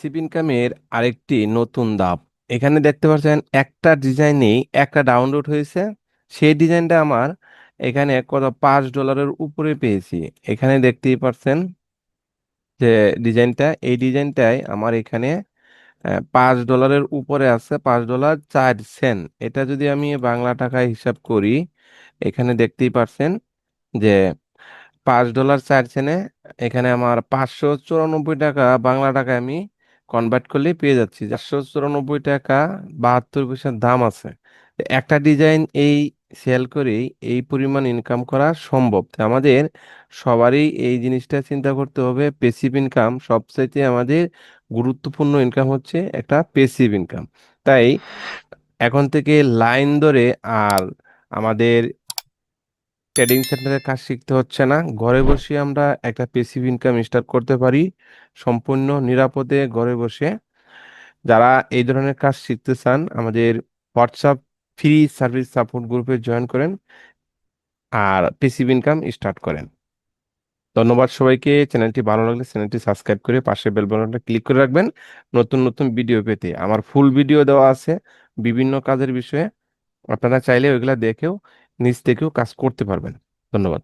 Passive ইনকামের আরেকটি নতুন ধাপ। এখানে দেখতে পাচ্ছেন একটা ডিজাইনেই একটা ডাউনলোড হয়েছে। সেই ডিজাইনটা আমার এখানে কত, পাঁচ ডলারের উপরে পেয়েছি। এখানে দেখতেই পাচ্ছেন যে ডিজাইনটা এই ডিজাইনটাই আমার এখানে পাঁচ ডলারের উপরে আছে, পাঁচ ডলার চার সেন্ট এটা যদি আমি বাংলা টাকায় হিসাব করি, এখানে দেখতেই পাচ্ছেন যে পাঁচ ডলার চার সেন্টে এখানে আমার পাঁচশো চুরানব্বই টাকা বাংলা টাকায় আমি কনভার্ট করলেই পেয়ে যাচ্ছি। চারশো চুরানব্বই টাকা বাহাত্তর পয়সার দাম আছে। একটা ডিজাইন এই সেল করেই এই পরিমাণ ইনকাম করা সম্ভব। আমাদের সবারই এই জিনিসটা চিন্তা করতে হবে পেসিভ ইনকাম সবচাইতে আমাদের গুরুত্বপূর্ণ ইনকাম হচ্ছে একটা পেসিভ ইনকাম তাই এখন থেকে লাইন ধরে আর আমাদের ট্রেডিং সেন্টারের কাজ শিখতে হচ্ছে না। ঘরে বসে আমরা একটা পেসিভ ইনকাম স্টার্ট করতে পারি। সম্পূর্ণ নিরাপদে ঘরে বসে যারা এই ধরনের কাজ শিখতে চান, আমাদের হোয়াটসঅ্যাপ ফ্রি সার্ভিস সাপোর্ট গ্রুপে জয়েন করেন আর পেসিভ ইনকাম স্টার্ট করেন। ধন্যবাদ সবাইকে। চ্যানেলটি ভালো লাগলে চ্যানেলটি সাবস্ক্রাইব করে পাশে বেল বাটনটা ক্লিক করে রাখবেন। নতুন নতুন ভিডিও পেতে। আমার ফুল ভিডিও দেওয়া আছে বিভিন্ন কাজের বিষয়ে। আপনারা চাইলে ওইগুলা দেখেও নিজ থেকেও কাজ করতে পারবেন। ধন্যবাদ।